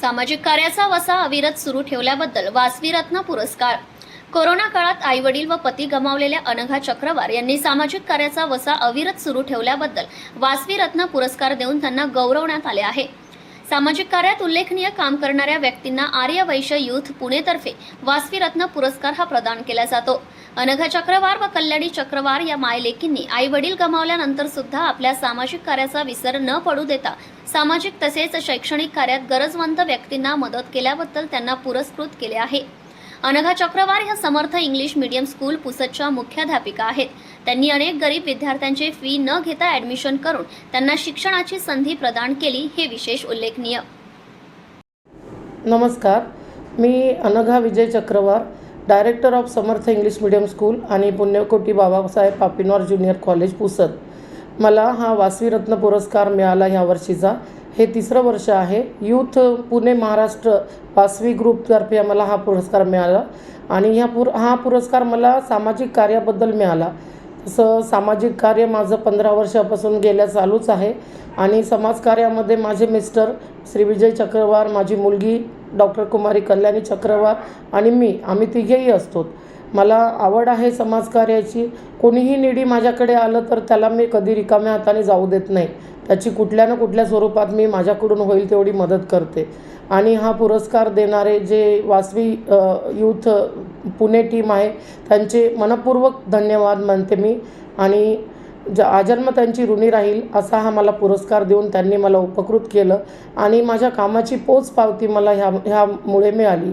सामाजिक कार्याचा वसा अविरत सुरू ठेवल्याबद्दल वासवी रत्न पुरस्कार. कोरोना काळात आई वडील व पती गमावलेल्या अनघा चक्रवार यांनी सामाजिक कार्याचा वसा अविरत सुरू ठेवल्याबद्दल वासवी रत्न पुरस्कार देऊन त्यांना गौरवण्यात आले आहे. सामाजिक कार्यात उल्लेखनीय काम करणाऱ्या व्यक्तींना आर्य वैश्य युथ पुणेतर्फे वासवी रत्न पुरस्कार हा प्रदान केला जातो. अनघा चक्रवार व कल्याणी चक्रवार या मायलेकींनी आई वडील गमावल्यानंतर सुद्धा आपल्या सामाजिक कार्याचा विसर न पडू देता सामाजिक तसेच शैक्षणिक कार्यात गरजवंत व्यक्तींना मदत केल्याबद्दल त्यांना पुरस्कृत केले आहे. अनघा चक्रवार ह्या समर्थ इंग्लिश मीडियम स्कूल पुसदच्या मुख्याध्यापिका आहेत. त्यांनी अनेक गरीब विद्यार्थ्यांची फी न घेता ॲडमिशन करून त्यांना शिक्षणाची संधी प्रदान केली हे विशेष उल्लेखनीय. नमस्कार. मी Anagha Vijay Chakrawar director of Samarth English medium school आणि पुण्यकोटी बाबासाहेब पापिनवार ज्युनियर कॉलेज पुसद. मला हा वासवी रत्न पुरस्कार मिळाला ह्या वर्षीचा. हे तिसरं वर्ष आहे. यूथ पुणे महाराष्ट्र पाचवी ग्रुपतर्फे आम्हाला हा पुरस्कार मिळाला आणि ह्या पुर हा पुरस्कार मला सामाजिक कार्याबद्दल मिळाला. तसं सामाजिक कार्य माझं पंधरा वर्षापासून गेल्या चालूच आहे आणि समाजकार्यामध्ये माझे मिस्टर श्री विजय चक्रवार माझी मुलगी डॉक्टर कुमारी कल्याणी चक्रवार आणि मी आम्ही तिघेही असतो. मला आवड आहे समाजकार्याची. कोणीही निडी माझ्याकडे आलं तर त्याला मी कधी रिकाम्या हाताने जाऊ देत नाही. त्याची कुठल्या ना कुठल्या स्वरूपात मी माझ्याकडून होईल तेवढी मदत करते. आणि हा पुरस्कार देणारे जे वासवी यूथ पुणे टीम आहे त्यांचे मनपूर्वक धन्यवाद मानते मी. आणि ज आजन्म त्यांची ऋणी राहील असा हा मला पुरस्कार देऊन त्यांनी मला उपकृत केलं. आणि माझ्या कामाची पोच पावती मला ह्या ह्यामुळे मिळाली.